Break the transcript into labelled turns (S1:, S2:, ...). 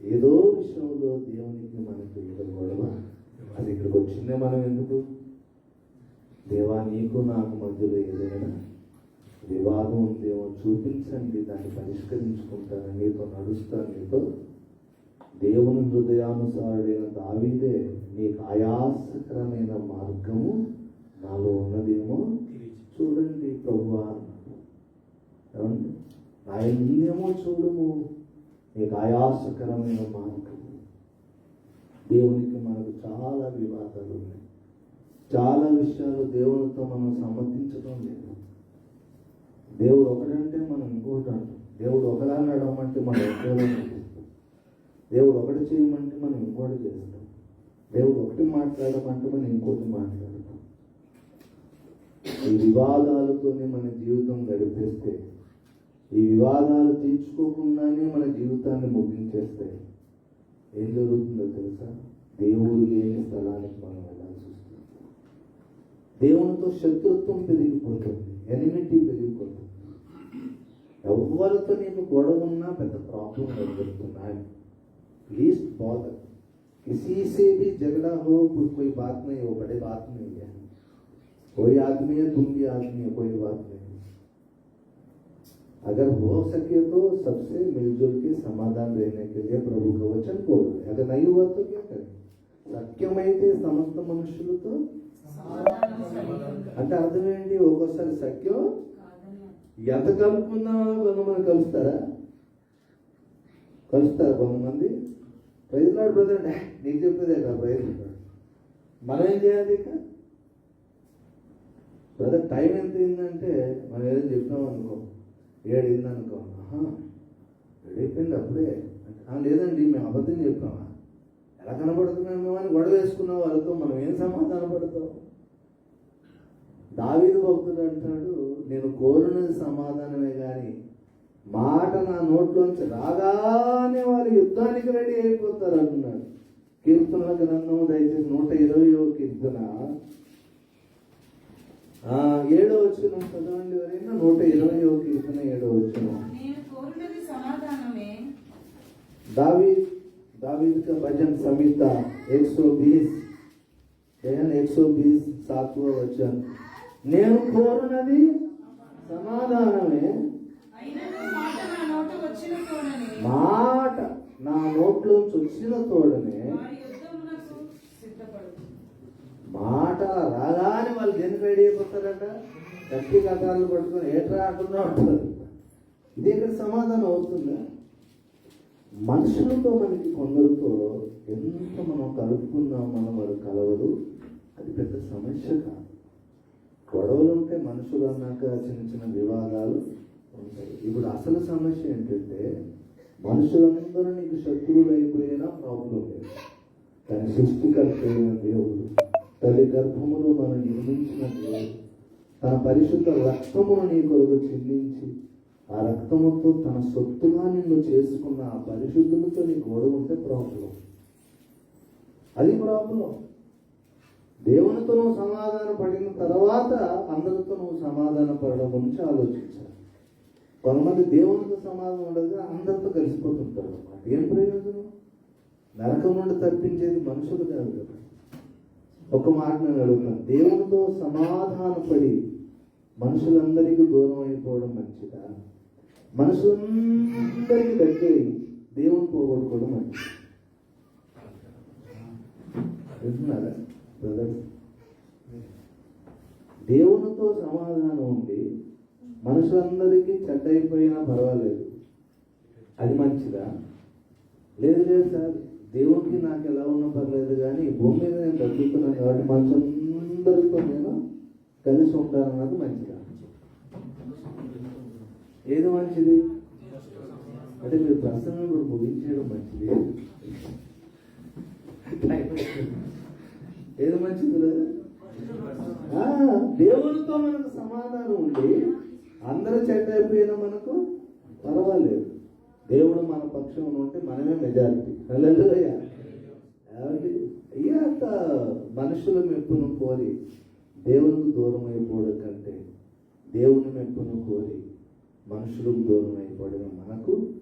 S1: ఏదో విషయంలో దేవునికి మనకి ఎదురుకోవడమా అది ఇక్కడికి వచ్చిందే మనం ఎందుకు? దేవా నీకు నాకు మధ్యలో ఏదైనా వివాదం ఉందేమో చూపించండి దాన్ని పరిష్కరించుకుంటాను నీతో నడుస్తాను నీతో. దేవుని హృదయానుసారుడైన దావీదే నీకు ఆయాసకరమైన మార్గము నాలో ఉన్నదేమో చూడండి ప్రభువా. నా ఇల్లేమో చూడము. నీకు ఆయాసకరమైన మార్గం దేవునికి మనకు చాలా వివాదాలు ఉన్నాయి. చాలా విషయాలు దేవునితో మనం సమర్థించడం లేదు. దేవుడు ఒకడంటే మనం ఇంకోటి అంటాం. దేవుడు ఒకలా నడవమంటే మనం ఇంకోలా దేవుడు ఒకటి చేయమంటే మనం ఇంకోటి చేస్తాం. దేవుడు ఒకటి మాట్లాడమంటే మనం ఇంకోటి మాట్లాడతాం. ఈ వివాదాలతోనే మన జీవితం గడిపేస్తే ఈ వివాదాలు తీర్చుకోకుండానే మన జీవితాన్ని ముగించేస్తే ఏం జరుగుతుందో తెలుసా దేవుడు లేని స్థలానికి మనం వెళ్ళాల్సి వస్తుంది దేవునితో శత్రుత్వం పెరిగిపోతుంది ఎనిమిటీ పెరిగిపోతుంది ఎవరితో నీకు గొడవ ఉన్నా పెద్ద ప్రాబ్లం ఎదుర్కొన్నా लीस्ट बॉदर किसी से भी झगड़ा हो कोई कोई बात नहीं हो बड़े बात नहीं है कोई आदमी है तुम भी आदमी है कोई बात नहीं अगर हो सके तो सबसे मिलजुल के समाधान रहने के लिए प्रभु का वचन बोल रहे अगर नहीं हुआ तो क्या करें సత్యమైతే సమస్త మనుషులతో అంటే అర్థం ఏంటి ఒక్కోసారి సత్యం ఎంత కలుపుకున్నా కొంతమంది కలుస్తారా కలుస్తారు కొంతమంది ప్రైజ్ నాడు బ్రదర్ నీకు చెప్పేదే కదా ప్రైజ్ లార్డ్. మనం ఏం చేయాలి ఇక బ్రదర్ టైం ఎంత అయిందంటే మనం ఏదో చెప్పినాం అనుకో ఏడైందనుకో ఏడైపోయింది అయిపోయింది అప్పుడే లేదండి మేము అబద్ధం చెప్పామా ఎలా కనబడుతున్నాం మేము అని గొడవ వేసుకున్న వాళ్ళతో మనం ఏం సమాధాన పడతాం? దావీదు భక్తుడు అంటాడు నేను కోరినది సమాధానమే కానీ మాట నా నోట్లోంచి రాగానే వాళ్ళు యుద్ధానికి రెడీ అయిపోతారు అంటున్నాడు. కీర్తనల గ్రంథం దయచేసి నూట ఇరవయో కీర్తన. ఏడో వచ్చిన చదవండి ఎవరైనా నూట ఇరవయో కీర్తన ఏడో వచ్చిన
S2: నేను కోరినది సమాధానమే
S1: दावीद दावीद का भजन संहिता 120 बहन 120 सातवां वचन నేను కోరునది సమాధానమే
S2: అయినను మాట నా నోట వచ్చిన తోడని
S1: మాట నా నోట్లోంచి వచ్చిన తోడనే
S2: వారి యుద్ధమునకు సిద్ధపడు
S1: మాట రాగానే వాళ్ళు దేనికి రెడీ అయిపోతారంట? గట్టి కథాలు పట్టుకొని ఏట్రా అంటున్నా అంటున్నారు ఇది ఇక్కడ సమాధానం అవుతుందా? మనుషులతో మనకి కొందరితో ఎంత మనం కలుపుకుందాం మనం వారు కలవదు. అది పెద్ద సమస్య కాదు. గొడవలు ఉంటే మనుషులు అన్నాక చిన్న చిన్న వివాదాలు ఉంటాయి. ఇప్పుడు అసలు సమస్య ఏంటంటే మనుషులందరూ నీకు శత్రువులు అయిపోయినా ప్రాబ్లం లేదు. కానీ సృష్టికర్త దేవుడు తల్లి గర్భములో మనం నిర్మించిన తన పరిశుద్ధ రక్తమును నీ కొరకు చెల్లించి ఆ రక్తముతో తన సొత్తుగా నిన్ను చేసుకున్న ఆ పరిశుద్ధులతో నీ గొడవ ఉంటే ప్రాబ్లం. అది ప్రాబ్లం. దేవునితో నువ్వు సమాధాన పడిన తర్వాత అందరితో నువ్వు సమాధాన పడడం గురించి ఆలోచించాలి. కొంతమంది దేవునితో సమాధానం ఉండదు అందరితో కలిసిపోతుంటారు. అన్నమాట ఏం ప్రయోజనం? నరకం నుండి తప్పించేది మనుషులు కాదు కదా. ఒక మాట నేను అడుగుతాను. దేవునితో సమాధానపడి మనుషులందరికీ దూరం అయిపోవడం మంచిదా? మనుషులందరికీ దగ్గరి దేవుని పోగొట్టుకోవడం మంచిది? వింటున్నారా బ్రదర్స్? దేవునితో సమాధానం ఉండి మనుషులందరికీ చెడ్డైపోయినా పర్వాలేదు. అది మంచిదా? లేదు లేదు సార్. దేవునికి నాకు ఎలా ఉన్నా పర్లేదు కానీ భూమి మీద నేను తగ్గుతున్నాను కాబట్టి మనుషులందరితో నేను కలిసి ఉంటానన్నది మంచిది ఏది మంచిది? అంటే మీరు ప్రసంగం ఇప్పుడు ముగించేయడం మంచిది. ఏది మంచిది లేదు దేవునితో మనకు సమాధానం ఉండి అందరూ చెడ్డ అయిపోయినా మనకు పర్వాలేదు. దేవుడు మన పక్షం ఉంటే మనమే మెజారిటీ. హల్లెలూయా. అయ్యా అంత మనుషుల మెప్పును కోరి దేవునికి దూరం అయిపోవడం కంటే దేవుని మెప్పును కోరి మనుషులకు దూరం అయిపోవడమే మనకు